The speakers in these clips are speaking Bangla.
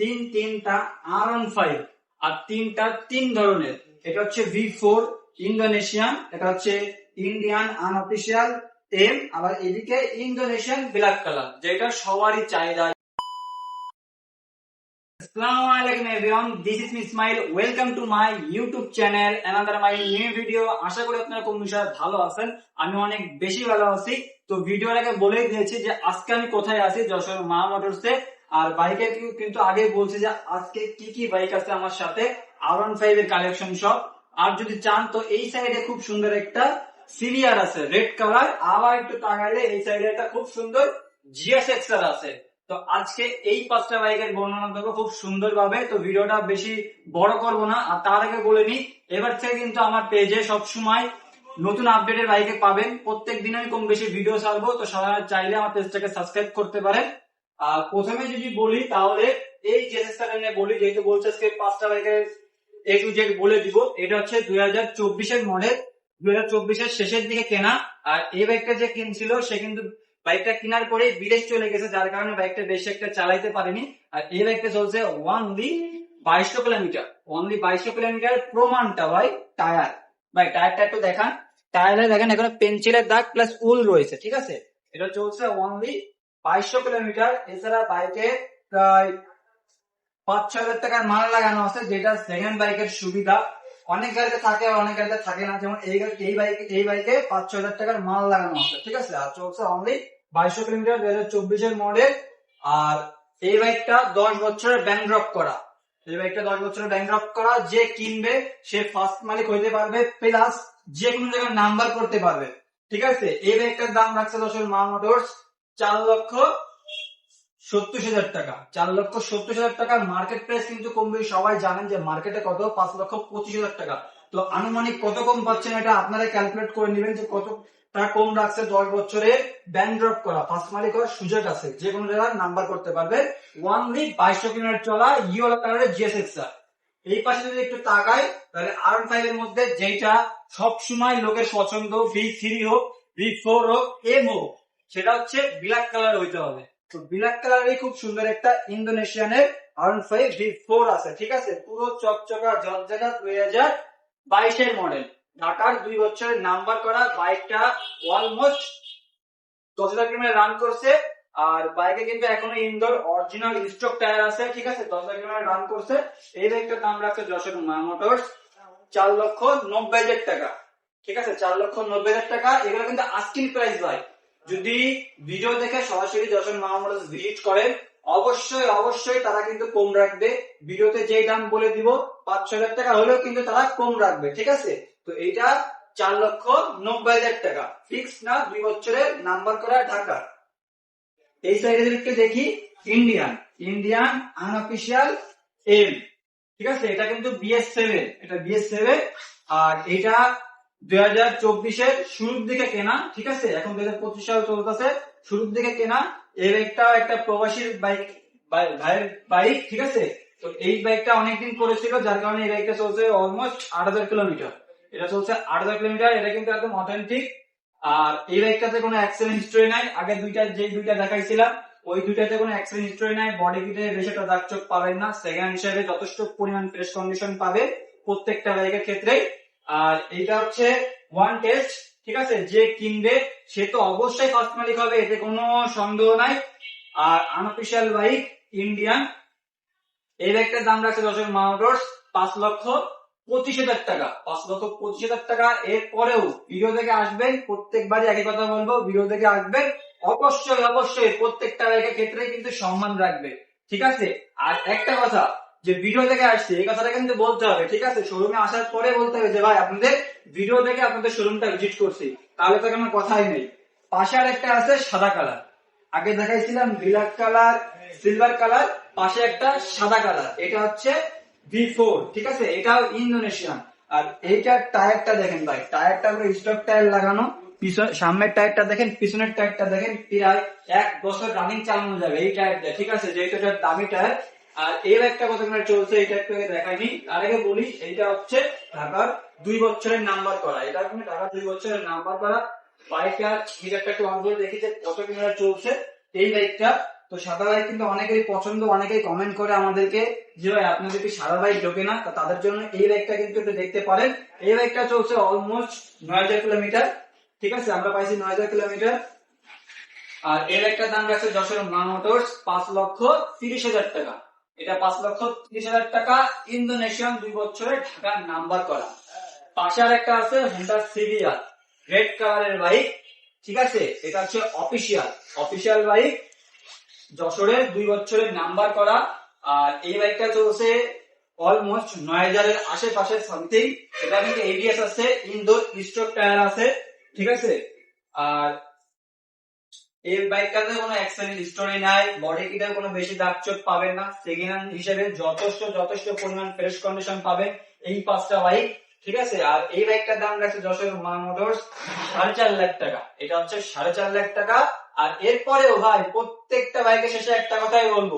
তিন তিনটা আর ওয়ান ফাইভ আর তিনটা তিন ধরনের। এটা হচ্ছে ভি ফোর ইন্দোনেশিয়ান এটা হচ্ছে ইন্ডিয়ান আনঅফিসিয়াল এম আবার এদিকে ইন্দোনেশিয়ান ব্ল্যাক কালার যেটা সবারই চাহিদা. আশা করি আপনারা কোন বিষয়ে ভালো আছেন, আমি অনেক বেশি ভালো আছি। তো ভিডিওর আগে বলেই দিয়েছি যে আজকে আমি কোথায় আছি, যশোর মা মোটরসে আর বাইকে কিন্তু আগে বলছি যে আজকে কি কি বাইক আছে আমার সাথে? আর ওয়ান ফাইভ এর কালেকশন সব। আর যদি চান, তো এই সাইডে খুব সুন্দর একটা সিরিয়ার আছে রেড কালার আবার একটু তাকাইলে এই সাইডে একটা খুব সুন্দর জিএস এক্সার আছে। তো আজকে এই পাঁচটা বাইকের বর্ণনা দেবো খুব সুন্দর ভাবে তো ভিডিওটা বেশি বড় করব না। আর তার আগে বলে নি এবার থেকে কিন্তু আমার পেজে সব সময় নতুন আপডেটের বাইকে পাবেন। প্রত্যেক দিন আমি কম বেশি ভিডিও ছাড়বো। তো সবাই চাইলে আমার পেজটাকে সাবস্ক্রাইব করতে পারেন। প্রথমে যদি বলি, তাহলে এই জেসেসটা নিয়ে বলি, যেহেতু বলছে আজকে পাঁচটা বাইকের এ টু জেড বলে দিব, এটা হচ্ছে দুই হাজার চব্বিশের মডেল দুই হাজার চব্বিশের শেষের দিকে কেনা। আর এই বাইকটা যে কিনছিল, সে কিন্তু বাইকটা কেনার পরে বিদেশ চলে গেছে, যার কারণে বাইকটা বেশি একটা চালাইতে পারেনি। আর এই বাইকটা চলছে ওয়ানলি বাইশশো কিলোমিটার অনলি বাইশশো কিলোমিটার প্রমাণটা ভাই টায়ার ভাই টায়ারটা একটু দেখান। টায়ারে দেখেন, এখানে পেন্সিলের দাগ প্লাস উল রয়েছে, ঠিক আছে? এটা চলছে অনলি বাইশশো কিলোমিটার। এছাড়া বাইকে প্রায় পাঁচ ছ হাজার টাকার মাল লাগানো আছে, যেটা সেকেন্ড বাইকের সুবিধা। অনেক গাড়িতে থাকে আর অনেক গাড়িতে থাকে না। যেমন এই এই বাইকে এই বাইকে পাঁচ ছ হাজার টাকার মাল লাগানো আছে, ঠিক আছে? আর চলছে অনলি বাইশশো কিলোমিটার দুই হাজার মডেল আর এই বাইকটা দশ বছরের ব্যাংক ড্রপ করা। এই বাইকটা দশ বছরের ব্যাংক ড্রপ করা। যে কিনবে, সে ফার্স্ট মালিক হইতে পারবে প্লাস যে কোনো জায়গায় নাম্বার করতে পারবে। ঠিক আছে? এই বাইকটার দাম রাখছে দশের মা মোটরস। চার লক্ষ সত্তর হাজার টাকা। চার লক্ষ সত্তর হাজার টাকার মার্কেট প্রাইস কিন্তু কম বেশি সবাই জানেন যে মার্কেটে কত? পাঁচ লক্ষ পঁচিশ হাজার টাকা। তো আনুমানিক কত কম পাচ্ছেন এটা আপনারা ক্যালকুলেট করে নেবেন যে কত টাকা কম রাখছে দশ বছরে ব্যাংক ড্রপ করা। ফার্স্ট মালিক হওয়ার সুযোগ আছে। যে কোনো জায়গায় নাম্বার করতে পারবে। ওয়ান উইক বাইশশো কিলোমিটার চলা ইউএল কালারের জিএসএক্স এই পাশে যদি একটু তাকাই, তাহলে আর ফাইভ এর মধ্যে যেটা সব সময় লোকের পছন্দ ভি থ্রি হোক ভি ফোর হোক এম হোক সেটা হচ্ছে ব্ল্যাক কালার হইতে হবে। তো ব্ল্যাক কালারের খুব সুন্দর একটা ইন্দোনেশিয়ানের আর ফাইভ ভি ফোর আছে, ঠিক আছে? পুরো চকচকা জর্জাটা দুই হাজার বাইশের মডেল ঢাকার দুই বছরের নাম্বার করা বাইকটা অলমোস্ট দশ হাজার কিলোমিটার রান করছে। আর বাইকে কিন্তু এখনও ইন্দোর অরিজিনাল স্টক টায়ার আছে, ঠিক আছে? দশ হাজার কিলোমিটার রান করছে। এই বাইকটার দাম রাখছে যশোর মা মোটরস চার লক্ষ নব্বই হাজার টাকা, ঠিক আছে? চার লক্ষ নব্বই হাজার টাকা। এগুলো কিন্তু আস্কিং প্রাইস ভাই। যদি ভিডিও দেখে সরাসরি যশোর মা মোটরস ভিজিট করেন অবশ্যই অবশ্যই তারা কিন্তু কম রাখবে। ভিডিওতে যে দাম বলে দিব, পাঁচ ছ হাজার টাকা হলেও কিন্তু তারা কম রাখবে, ঠিক আছে? তো এইটা চার লক্ষ নব্বই হাজার টাকা। ফিক্স না, দুই বছরের নাম্বার করা ঢাকা। এই সাইডে দেখি। ইন্ডিয়ান ইন্ডিয়ান আনঅফিসিয়াল এম ঠিক আছে? এটা কিন্তু বিএস সেভেন এটা বিএস সেভেন আর এটা দুই হাজার চব্বিশের শুরুর দিকে কেনা, ঠিক আছে? এখন দুই হাজার পঁচিশ সাল চলতেছে শুরুর দিকে কেনা, এর একটা একটা প্রবাসীর বাইক ভাইয়ের বাইক, ঠিক আছে? তো এই বাইকটা অনেকদিন করেছিল যার কারণে এই বাইকটা চলছে অলমোস্ট আট হাজার কিলোমিটার। এটা চলছে আট হাজার কিলোমিটার, এটা কিন্তু একদম অথেন্টিক আর এই বাইকটাতে কোনো অ্যাক্সিডেন্ট হিস্টরি নাই। আগে দুইটা যে দুইটা দেখাইছিলাম, ওই দুইটাতে কোনো অ্যাক্সিডেন্ট হিস্টরি নাই। বডি কিটে বেশি একটা দাগ চোখ পাবেন না। সেকেন্ড হিসেবে যথেষ্ট পরিমাণ ফ্রেশ কন্ডিশন পাবে প্রত্যেকটা বাইকের ক্ষেত্রে আর এটা হচ্ছে ওয়ান টেস্ট ঠিক আছে? যে কিনবে, সে তো অবশ্যই ফার্স্ট মালিক হবে, এতে কোনো সন্দেহ নাই। আর আনঅফিসিয়াল বাইক ইন্ডিয়ান এই বাইকটার দাম রাখছে দশের মোটরস পাঁচ লক্ষ পঁচিশ হাজার টাকা। পাঁচ লক্ষ পঁচিশ হাজার টাকা। এর পরেও ভিডিও থেকে আসবেন, প্রত্যেকবারই একই কথা বলব ভিডিও থেকে আসবেন। অবশ্যই অবশ্যই প্রত্যেকটা বাইকের ক্ষেত্রে কিন্তু সম্মান রাখবে। ঠিক আছে? আর একটা কথা যে ভিডিও থেকে আসছে, এই কথাটা কিন্তু বলতে হবে, ঠিক আছে? শোরুমে আসার পরে বলতে হবে যে, ভাই, আপনাদের ভিডিও দেখে আপনাদের শোরুমটা ভিজিট করছি। তাহলে তো কোনো কথাই নেই। পাশে আর একটা আছে সাদা কালার আগে দেখাইছিলাম ব্ল্যাক কালার সিলভার কালার পাশে একটা সাদা কালার এটা হচ্ছে ভি ফোর ঠিক আছে? এটাও ইন্দোনেশিয়ান আর এইটার টায়ারটা দেখেন ভাই, টায়ারটা পুরো স্টক টায়ার লাগানো। সামনের টায়ারটা দেখেন, পিছনের টায়ারটা দেখেন, প্রায় এক বছর রানিং চালানো যাবে এই টায়ারটা, ঠিক আছে? যেহেতু দামি টায়ার আর এর একটা কথা কিনা চলছে, এটা একটু দেখাইনি। তার আগে বলি, এইটা হচ্ছে ঢাকার দুই বছরের নাম্বার করা। এটা কিন্তু ঢাকার দুই বছরের নাম্বার করা। বাইকটা, মিটারটা করে দেখি যে কত কিলোমিটার চলছে। এই বাইকটা, তো সাদা কিন্তু পছন্দ, অনেকেই কমেন্ট করে আমাদেরকে যে, ভাই ঢোকে না তাদের জন্য এই বাইকটা কিন্তু দেখতে পারেন। এই বাইকটা চলছে অলমোস্ট নয় হাজার কিলোমিটার। ঠিক আছে, আমরা পাইছি নয় হাজার কিলোমিটার। আর এর একটা দাম রাখছে যশোর মোটরস, পাঁচ লক্ষ তিরিশ হাজার টাকা। এটা পাঁচ লক্ষ তিরিশ হাজার টাকা ইন্দোনেশিয়ান দুই বছরে ঢাকার নাম্বার করা। পাশে আর একটা আছে হোন্ডা সিভিয়ার রেড কালারের বাইক ঠিক আছে? এটা হচ্ছে অফিসিয়াল অফিসিয়াল বাইক যশোরের দুই বছরের নাম্বার করা। আর এই বাইকটা চলছে অলমোস্ট নয় হাজারের আশেপাশে সামথিং এটা কিন্তু এবিএস আছে ইনডোর স্ট্রোক টায়ার আছে, ঠিক আছে? আর এই বাইকটাতে কোনো অ্যাক্সিডেন্ট হিস্টোরি নাই বডি কিটে কোনো বেশি দাগ চোট পাবেন না সেকেন্ড হ্যান্ড হিসেবে যথেষ্ট যথেষ্ট পরিমাণ ফ্রেশ কন্ডিশন পাবেন এই পাঁচটা বাইক ঠিক আছে? আর এই বাইকটার দাম রাখছে যশোর মা মোটরস সাড়ে চার লাখ টাকা। এটা হচ্ছে সাড়ে চার লাখ টাকা। আর এরপরেও ভাই, প্রত্যেকটা বাইকের শেষে একটা কথাই বলব।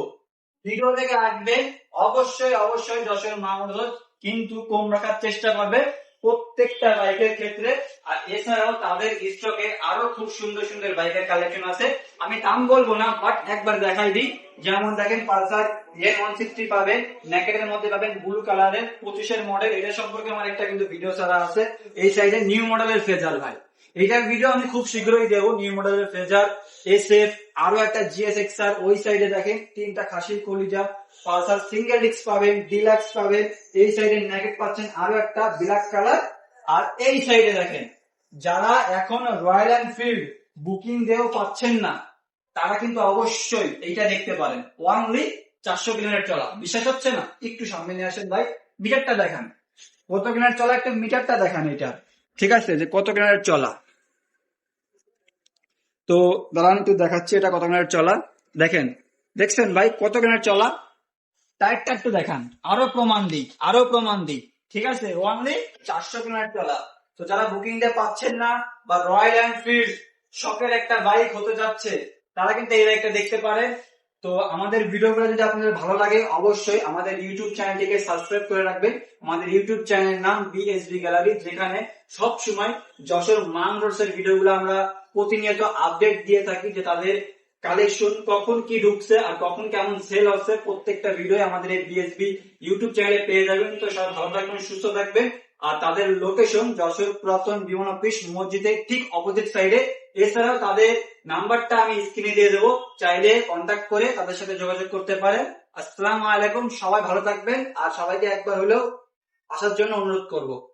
ভিডিও থেকে আসবেন, অবশ্যই অবশ্যই যশোর মা মোটরস কিন্তু কম রাখার চেষ্টা করবে। প্রত্যেকটা বাইকের ক্ষেত্রে, আর এছাড়াও তাদের স্টকে আরও খুব সুন্দর সুন্দর বাইকের কালেকশন আছে। আমি দাম বলব না বাট একবার দেখাই দিই। যেমন দেখেন, পালসার এন ওয়ান সিক্সটি পাবেন ন্যাকেটের মধ্যে পাবেন ব্লু কালারের পঁচিশের মডেল এটা সম্পর্কে আমার একটা কিন্তু ভিডিও ছাড়া আছে। এই সাইডে নিউ মডেলের ফেজার ভাই। এইটার ভিডিও আমি খুব শীঘ্রই দেবো নিউ মডেলের ফেজার এস এফ আরও একটা জিএস এক্স আর ওই সাইডে দেখেন, তিনটা খাসির কলিজা, পালসার সিঙ্গেল ডিস্ক পাবেন ডিলাক্স পাবেন, এই সাইডে ন্যাকেট পাচ্ছেন আরও একটা ব্ল্যাক কালার আর এই সাইডে দেখেন, যারা এখন রয়্যাল এনফিল্ড বুকিং দিয়েও পাচ্ছেন না, তারা কিন্তু অবশ্যই এইটা দেখতে পারেন ওয়ানলি চারশো কিলোমিটার চলা, বিশ্বাস হচ্ছে না? একটু সামনে নিয়ে আসেন ভাই মিটারটা দেখান, কত কিলোমিটার চলা, একটা মিটারটা দেখান এটা, ঠিক আছে, যে কত কিলোমিটার চলা। তো দাঁড়ান একটু দেখাচ্ছি এটা কত গানের চলা। দেখেন, দেখছেন ভাই কত গানের চলা? টায়ারটা একটু দেখান। আরও প্রমাণ দিক, আরও প্রমাণ দিক। ঠিক আছে? ওয়ানলি চারশো কিলোমিটার চলা। তো যারা বুকিং দিয়ে পাচ্ছেন না বা রয়্যাল এনফিল্ড শখের একটা বাইক হতে যাচ্ছে, তারা কিন্তু এই বাইকটা দেখতে পারে তো আমাদের ভিডিওগুলো যদি আপনাদের ভালো লাগে, অবশ্যই আমাদের ইউটিউব চ্যানেলটিকে সাবস্ক্রাইব করে রাখবেন। আমাদের ইউটিউব চ্যানেলের নাম বিএসবি গ্যালারি যেখানে সব সময় যশোর মান রোডসের ভিডিওগুলো আমরা প্রতিনিয়ত আপডেট দিয়ে থাকি যে তাদের কালেকশন কখন কি ঢুকছে আর কখন কেমন সেল হচ্ছে। প্রত্যেকটা ভিডিও আমাদের এই বিএসবি ইউটিউব চ্যানেলে পেয়ে যাবেন। তো সবাই ভালো থাকবেন, সুস্থ থাকবেন। আর তাদের লোকেশন যশোর পুরাতন বিমান অফিস মসজিদের ঠিক অপোজিট সাইডে এছাড়াও তাদের নাম্বারটা আমি স্ক্রিনে দিয়ে দেবো। চাইলে কন্ট্যাক্ট করে তাদের সাথে যোগাযোগ করতে পারেন। আসসালামু আলাইকুম, সবাই ভালো থাকবেন। আর সবাইকে একবার হলেও আসার জন্য অনুরোধ করব।